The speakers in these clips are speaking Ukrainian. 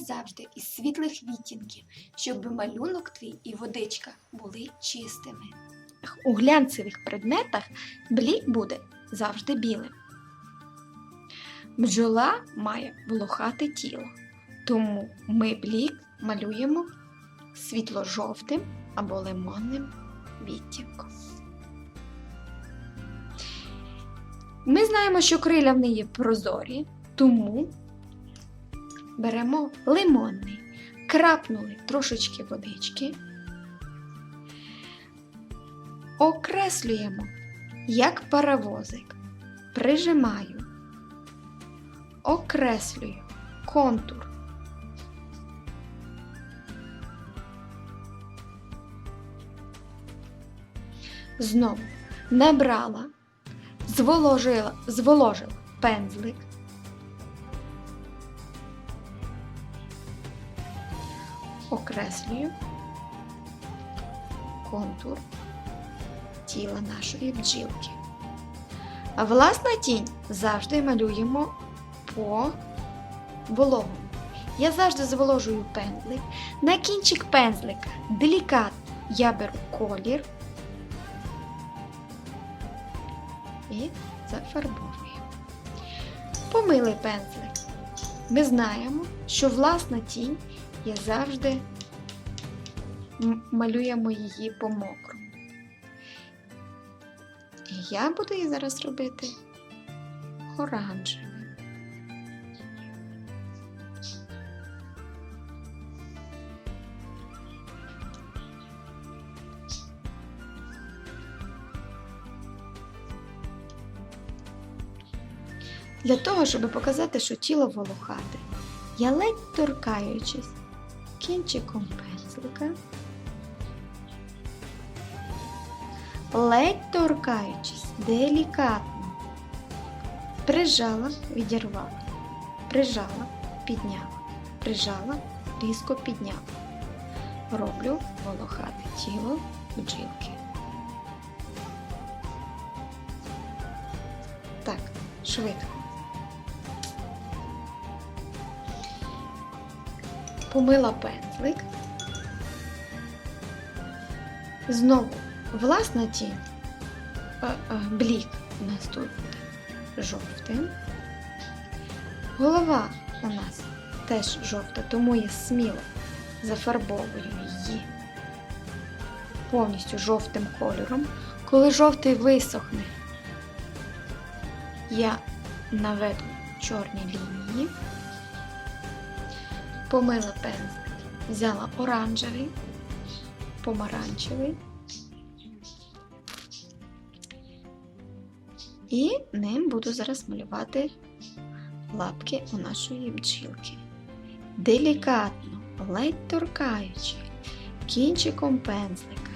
завжди із світлих відтінків, щоб малюнок твій і водичка були чистими. У глянцевих предметах блік буде завжди білим. Бджола має волохате тіло, тому ми блік малюємо світло-жовтим або лимонним відтінком. Ми знаємо, що криля в неї прозорі, тому беремо лимонний, крапнули трошечки водички, окреслюємо як паровозик, прижимаю, окреслюю контур. Знову набрала, зволожила, зволожила пензлик, окреслюю контур тіла нашої бджілки. А власна тінь завжди малюємо по вологому. Я завжди зволожую пензлик. На кінчик пензлика делікатно я беру колір і зафарбовую. Помилий пензлик. Ми знаємо, що власна тінь є завжди малюємо її по мокрому. І я буду її зараз робити оранжевим. Для того, щоб показати, що тіло волохате, я ледь торкаючись кінчиком пензлика, ледь торкаючись, делікатно, прижала, відірвала, прижала, підняла, прижала, різко підняла. Роблю волохате тіло бджілки. Так, швидко. помила пензлик. Знову власна тінь, блік у нас тут жовтим. Голова у нас теж жовта, тому я сміло зафарбовую її повністю жовтим кольором. Коли жовтий висохне, я наведу чорні лінії помила пензлик, взяла оранжевий, помаранчевий і ним буду зараз малювати лапки у нашої бджілки. Делікатно, ледь торкаючи кінчиком пензлика,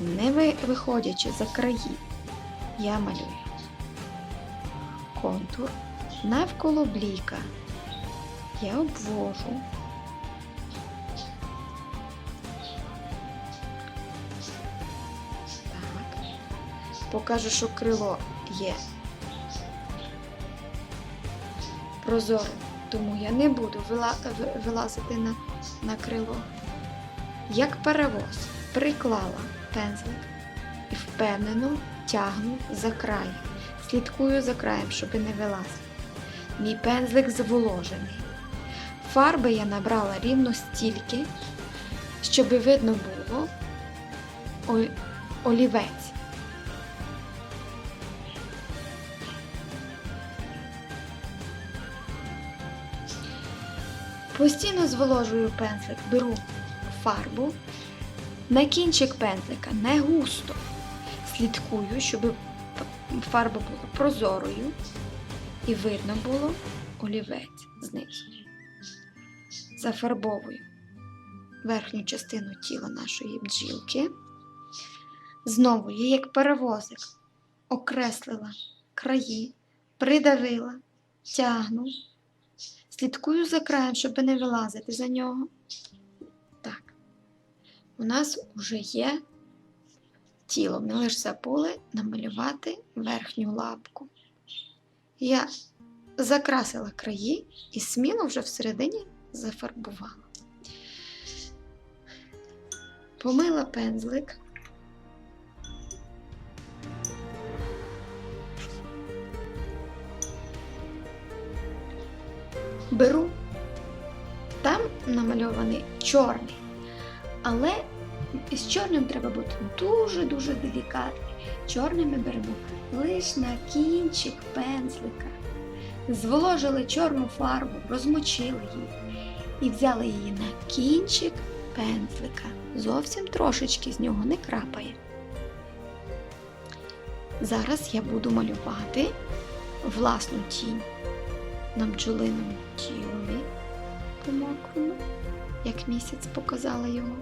не виходячи за краї, я малюю контур навколо бліка я обвожу. Покажу, що крило є прозорим, тому я не буду вилазити на, на крило. Як паровоз приклала пензлик і впевнено тягну за край. Слідкую за краєм, щоб не вилазити. Мій пензлик зволожений. Фарби я набрала рівно стільки, щоб видно було олівець. Постійно зволожую пензлик, беру фарбу, на кінчик пензлика не густо. Слідкую, щоб фарба була прозорою і видно було олівець знизу зафарбовую верхню частину тіла нашої бджілки. Знову я як перевозик окреслила краї, придавила, тягну, слідкую за краєм, щоб не вилазити за нього. Так, у нас вже є тіло. Ми лише забули намалювати верхню лапку. Я закрасила краї і сміло вже всередині зафарбувала. Помила пензлик. Беру. Там намальований чорний. Але з чорним треба бути дуже-дуже делікатним. Чорним ми беремо лише на кінчик пензлика. Зволожили чорну фарбу, розмочили її і взяли її на кінчик пензлика. Зовсім трошечки з нього не крапає. Зараз я буду малювати власну тінь на бджолиному тілові помокрому, як місяць показала його.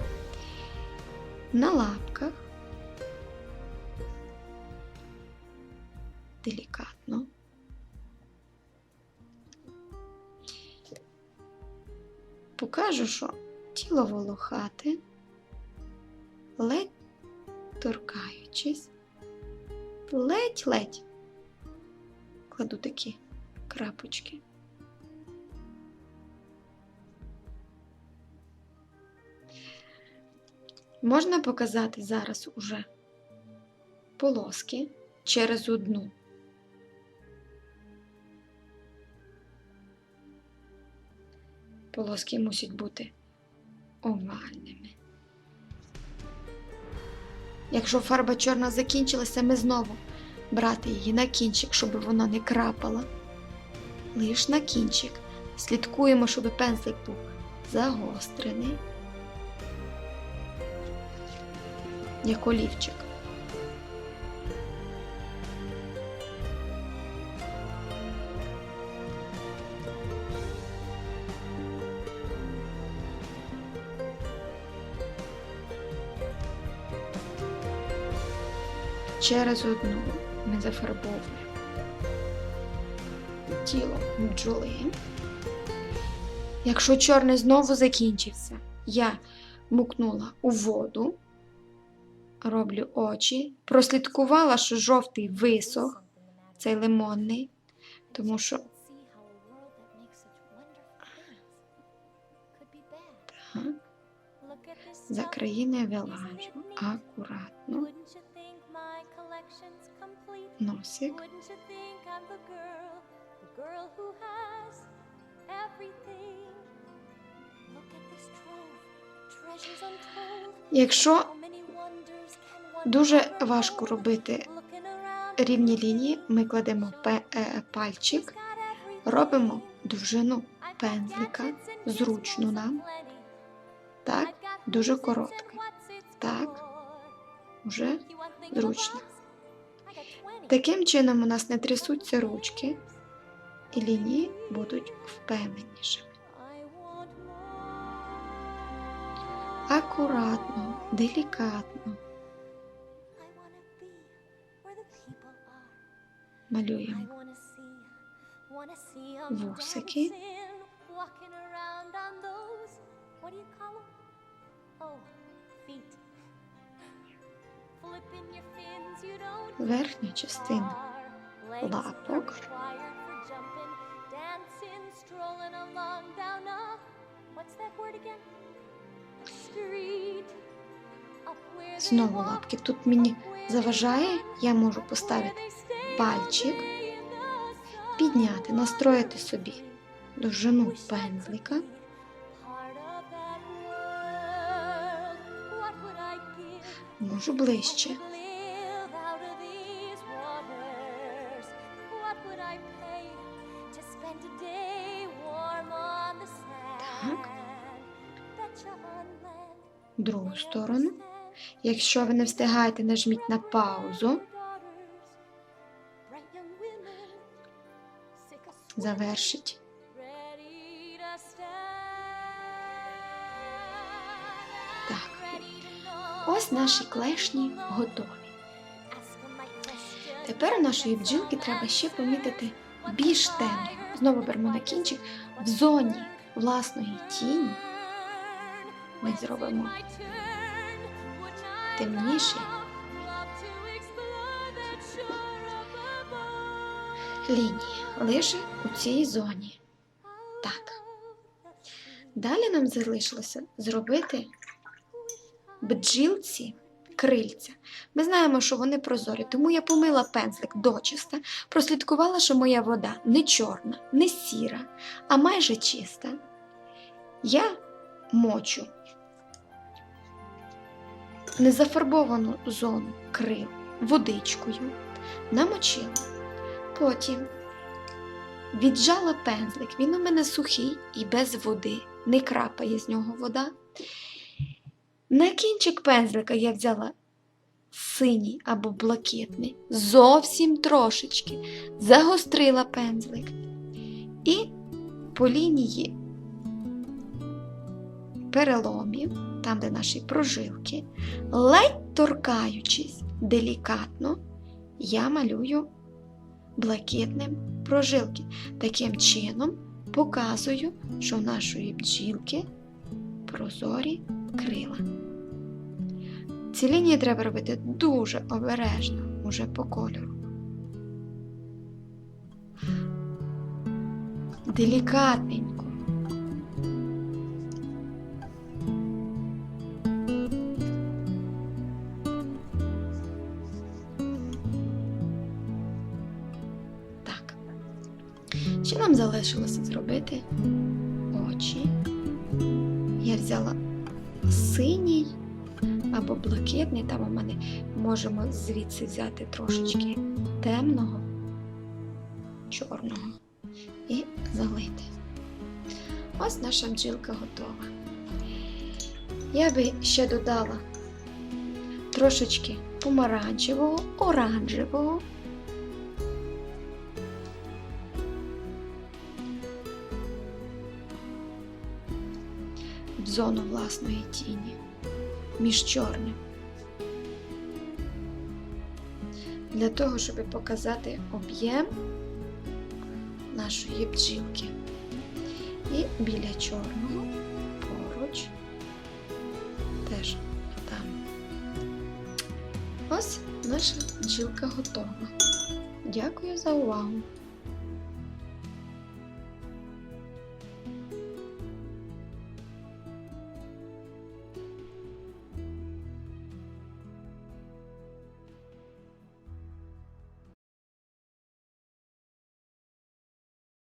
На лапках делікатно. Покажу, що тіло волохате, ледь торкаючись, ледь-ледь кладу такі крапочки. Можна показати зараз уже полоски через одну. Полоски мусять бути овальними. Якщо фарба чорна закінчилася, ми знову брати її на кінчик, щоб вона не крапала. Лиш на кінчик. Слідкуємо, щоб пензлик був загострений, як олівчик. Через одну ми зафарбовуємо тіло бджоли. Якщо чорний знову закінчився, я мукнула у воду, роблю очі, прослідкувала, що жовтий висох, цей лимонний, тому що так, за країни вилажу акуратно носик. Girl, who has everything? Look at this trove, treasures untold. Якщо дуже важко робити рівні лінії, ми кладемо е, пальчик, робимо довжину пензлика, зручну нам, так, дуже коротка. Так. вже зручно. 20. Таким чином у нас не трясуться ручки, і лінії будуть впевненішими. Акуратно, делікатно малюємо Вусики. Oh, верхню частину лапок. Jumping, dancing, strolling along down a, what's that word again? Street. Знову лапки. Тут мені заважає, я можу поставити пальчик, підняти, настроїти собі довжину пензлика. Можу ближче. Так. Другу сторону. Якщо ви не встигаєте, нажміть на паузу. Завершить. Так. Ось наші клешні готові. Тепер у нашої бджілки треба ще помітити більш темний. Знову беремо на кінчик в зоні власної тіні. Ми зробимо темніший лінії лише у цій зоні. Так. Далі нам залишилося зробити бджілці крильця. Ми знаємо, що вони прозорі, тому я помила пензлик дочиста, прослідкувала, що моя вода не чорна, не сіра, а майже чиста. Я мочу незафарбовану зону крил водичкою, намочила. Потім віджала пензлик, він у мене сухий і без води, не крапає з нього вода. На кінчик пензлика я взяла синій або блакитний, зовсім трошечки, загострила пензлик і по лінії переломів, там, де наші прожилки, ледь торкаючись делікатно, я малюю блакитним прожилки. Таким чином показую, що в нашої бджілки прозорі крила. Ці лінії треба робити дуже обережно, уже по кольору. Делікатненько. Так. Ще нам залишилося зробити очі. Я взяла синій або блакитний, там у мене можемо звідси взяти трошечки темного, чорного і залити. Ось наша бджілка готова. Я би ще додала трошечки помаранчевого, оранжевого. в зону власної тіні між чорним. Для того, щоб показати об'єм нашої бджілки. І біля чорного поруч теж там. Ось наша бджілка готова. Дякую за увагу!